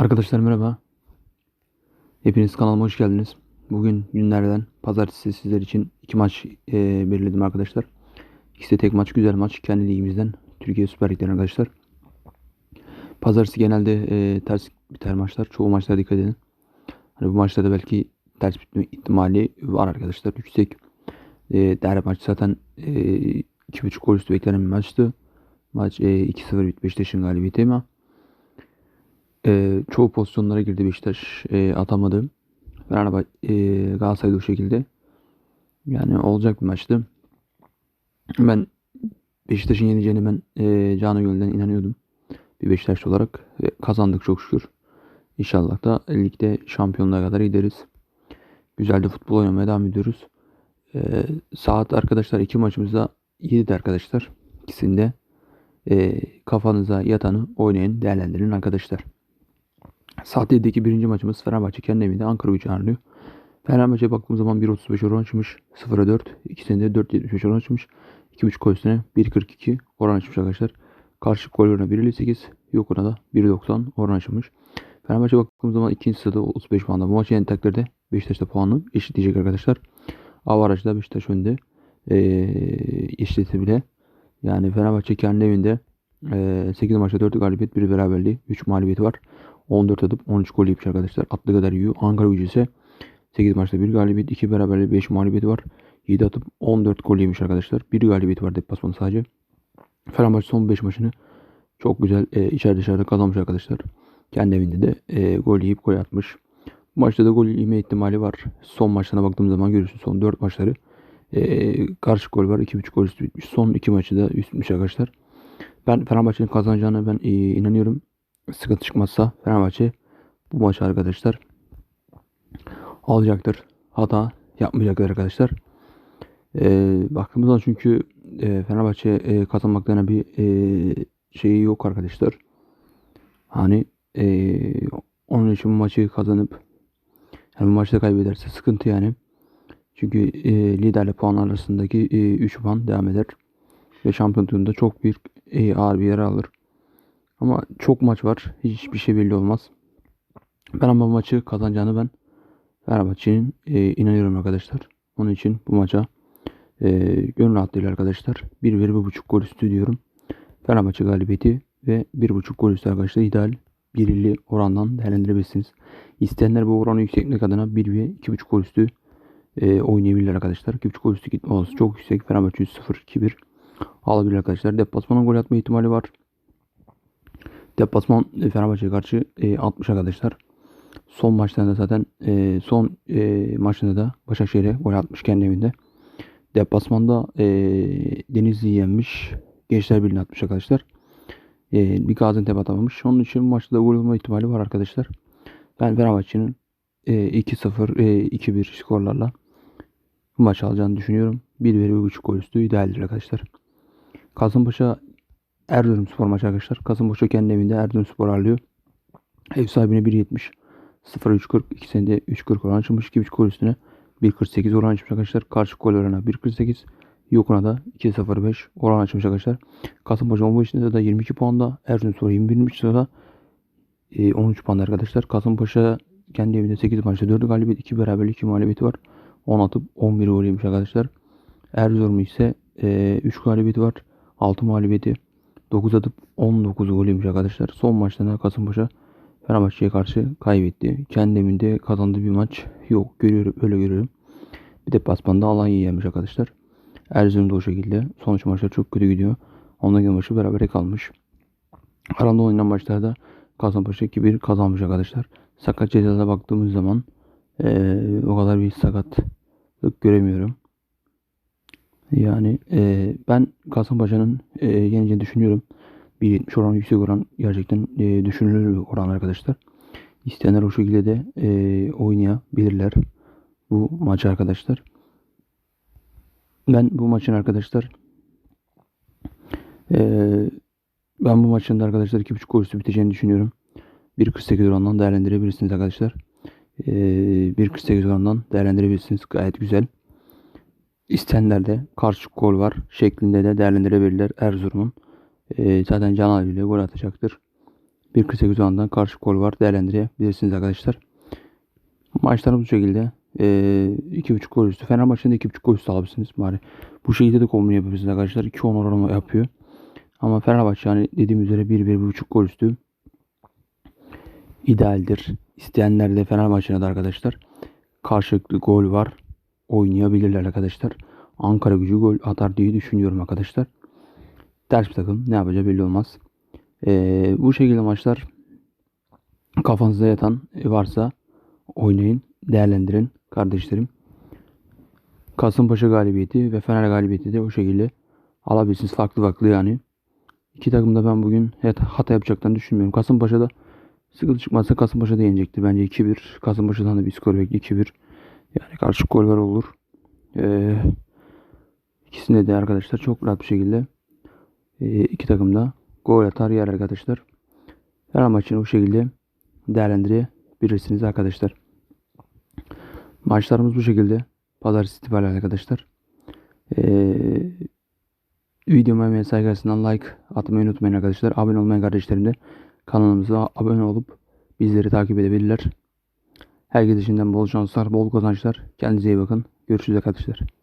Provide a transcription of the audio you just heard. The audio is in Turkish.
Arkadaşlar merhaba. Hepiniz kanalıma hoş geldiniz. Bugün günlerden pazartesi sizler için iki maç e, belirledim arkadaşlar. İkisi de tek maç, güzel maç. Kendi ligimizden Türkiye Süper Lig'den arkadaşlar. Pazartesi genelde e, ters biter maçlar. Çoğu maçlara dikkat edin. Hani bu maçlarda belki ters bitme ihtimali var arkadaşlar. Yüksek. E, derbi maç zaten e, 2.5 gol üstü beklenen bir maçtı. Maç e, 2-0 bit Beşiktaş'ın galibiyeti ama e, çoğu pozisyonlara girdi Beşiktaş e, atamadı. Fenerbahçe e, Galatasaray'da o şekilde. Yani olacak bir maçtı. Ben Beşiktaş'ın yeneceğini ben e, canı gölden inanıyordum. Bir Beşiktaşlı olarak ve kazandık çok şükür. İnşallah da ligde şampiyonluğa kadar gideriz. Güzel de futbol oynamaya devam ediyoruz. E, saat arkadaşlar iki maçımızda 7'de arkadaşlar. İkisinde e, kafanıza yatanı oynayın, değerlendirin arkadaşlar. Saat 7'deki birinci maçımız Fenerbahçe kendi evinde Ankara gücü ağırlıyor. Fenerbahçe baktığımız zaman 1.35 oran açmış. 0'a 4. İkisinde 4.75 oran açmış. 2.5 gol üstüne 1.42 oran açmış arkadaşlar. Karşı gol oranı 1.58. Yok da 1.90 oran açmış. Fenerbahçe baktığımız zaman ikinci sırada 35 puanda. Bu maçı yeni takdirde Beşiktaş'ta puanı eşitleyecek arkadaşlar. Avaraj'da Beşiktaş önde. Ee, eşitleti bile. Yani Fenerbahçe kendi evinde e, 8 maçta 4 galibiyet 1 beraberliği 3 mağlubiyeti var. 14 atıp 13 gol yapmış arkadaşlar. Attığı kadar yiyor. Ankara gücü ise 8 maçta 1 galibiyet 2 beraberliği 5 mağlubiyeti var. 7 atıp 14 gol yemiş arkadaşlar. 1 galibiyeti var deplasmanı sadece. Fenerbahçe son 5 maçını çok güzel e, içeride dışarıda kazanmış arkadaşlar. Kendi evinde de e, gol yiyip gol atmış. Bu maçta da gol yeme ihtimali var. Son maçlarına baktığım zaman görürsün son 4 maçları. E, karşı gol var. 2.5 gol üstü bitmiş. Son 2 maçı da üst bitmiş arkadaşlar. Ben Fenerbahçe'nin kazanacağına ben e, inanıyorum. Sıkıntı çıkmazsa Fenerbahçe bu maçı arkadaşlar alacaktır. Hata yapmayacaktır arkadaşlar. E, baktığımız çünkü e, Fenerbahçe e, kazanmaklarına bir e, şeyi yok arkadaşlar. Hani e, onun için bu maçı kazanıp yani bu maçta kaybederse sıkıntı yani. Çünkü e, liderle puan arasındaki e, 3 puan devam eder. Ve şampiyonluğunda çok büyük e, ağır bir yer alır. Ama çok maç var. Hiçbir şey belli olmaz. Ben ama bu maçı kazanacağını ben Fenerbahçe'nin e, inanıyorum arkadaşlar. Onun için bu maça e, gönül rahatlığıyla arkadaşlar 1 ve 1.5 gol üstü diyorum. Fenerbahçe galibiyeti ve 1.5 gol üstü arkadaşlar ideal birili orandan değerlendirebilirsiniz. İsteyenler bu oranı yükseklik adına 1 ve 2.5 gol üstü e, oynayabilirler arkadaşlar. 2.5 gol üstü gitme olası çok yüksek. Fenerbahçe 3-0-2-1 alabilir arkadaşlar. Deplasmana gol atma ihtimali var. Deplasman Fenerbahçe'ye karşı e, 60 arkadaşlar. Son maçlarında zaten e, son e, maçında da Başakşehir'e gol atmış kendi evinde. Deplasmanda e, Denizli'yi yenmiş. Gençler Birliği'ni atmış arkadaşlar. E, bir Gaziantep atamamış. Onun için maçta da gol olma ihtimali var arkadaşlar. Ben Fenerbahçe'nin e, 2-0, e, 2-1 skorlarla bu maç alacağını düşünüyorum. 1 ve 1.5 gol üstü idealdir arkadaşlar. Kasımpaşa Erzurum Spor maçı arkadaşlar. Kasımpaşa kendi evinde Erzurum Spor ağırlıyor. Ev sahibine 1.70. 0.340. İkisinde 3.40 oran açılmış. 2.5 gol üstüne 1.48 oran açmış arkadaşlar. Karşı gol oranı 1.48. Yokuna da 2.05 oran açmış arkadaşlar. Kasımpaşa 15. sırada 22 puanda. Erzurum Spor 21. sırada e, 13 puanda arkadaşlar. Kasımpaşa kendi evinde 8 maçta 4 galibiyet, 2 beraberlik, 2 mağlubiyeti var. 10 atıp 11 gol yemiş arkadaşlar. Erzurum ise e, 3 galibiyeti var. 6 mağlubiyeti. 9 atıp 19 gol yemiş arkadaşlar. Son maçta Kasımpaşa Fenerbahçe'ye karşı kaybetti. Kendi evinde kazandığı bir maç yok. Görüyorum öyle görüyorum. Bir de pasmanda Alanya'yı yemiş arkadaşlar. Erzurum da o şekilde. Sonuç maçlar çok kötü gidiyor. Ondan maçı berabere kalmış. Aranda oynanan maçlarda Kasımpaşa 2-1 kazanmış arkadaşlar. Sakat cezalara baktığımız zaman ee, o kadar bir sakatlık göremiyorum. Yani e, ben Kasımpaşa'nın e, yeneceğini düşünüyorum. 1.70 oran yüksek oran gerçekten e, düşünülür bir oran arkadaşlar. İsteyenler o şekilde de e, oynayabilirler bu maçı arkadaşlar. Ben bu maçın arkadaşlar e, ben bu maçın da arkadaşlar 2.5 gol üstü biteceğini düşünüyorum. 1.48 orandan değerlendirebilirsiniz arkadaşlar. E, 1.48 orandan değerlendirebilirsiniz. Gayet güzel. İstenler de karşı gol var şeklinde de değerlendirebilirler Erzurum'un. E, zaten Can ile gol atacaktır. 1.48 oranından karşı gol var. Değerlendirebilirsiniz arkadaşlar. Maçlarımız bu şekilde. Ee, 2.5 gol üstü. Fenerbahçe'nin de 2.5 gol üstü alabilirsiniz bari. Bu şekilde de kombin yapabilirsiniz arkadaşlar. 2-10 oranı yapıyor. Ama Fenerbahçe hani dediğim üzere 1-1.5 gol üstü idealdir. İsteyenler de Fenerbahçe'ne de arkadaşlar karşılıklı gol var. Oynayabilirler arkadaşlar. Ankara gücü gol atar diye düşünüyorum arkadaşlar. Ters bir takım ne yapacağı belli olmaz. Ee, bu şekilde maçlar kafanızda yatan varsa oynayın, değerlendirin kardeşlerim. Kasımpaşa galibiyeti ve Fener galibiyeti de o şekilde alabilirsiniz. Farklı farklı yani. İki takım da ben bugün hata yapacaklarını düşünmüyorum. Kasımpaşa'da sıkıntı çıkmazsa Kasımpaşa da yenecektir. Bence 2-1. Kasımpaşa'dan da bir skor bekliyor 2-1. Yani karşı goller olur. Ee, ikisinde de arkadaşlar çok rahat bir şekilde e, iki takım da gol atar yer arkadaşlar. Her maçını bu şekilde değerlendirebilirsiniz arkadaşlar. Maçlarımız bu şekilde. Pazartesi itibariyle arkadaşlar. Ee, videoma ve saygısından like atmayı unutmayın arkadaşlar. Abone olmayan kardeşlerim de kanalımıza abone olup bizleri takip edebilirler. Herkes içinden bol şanslar, bol kazançlar. Kendinize iyi bakın. Görüşürüz arkadaşlar.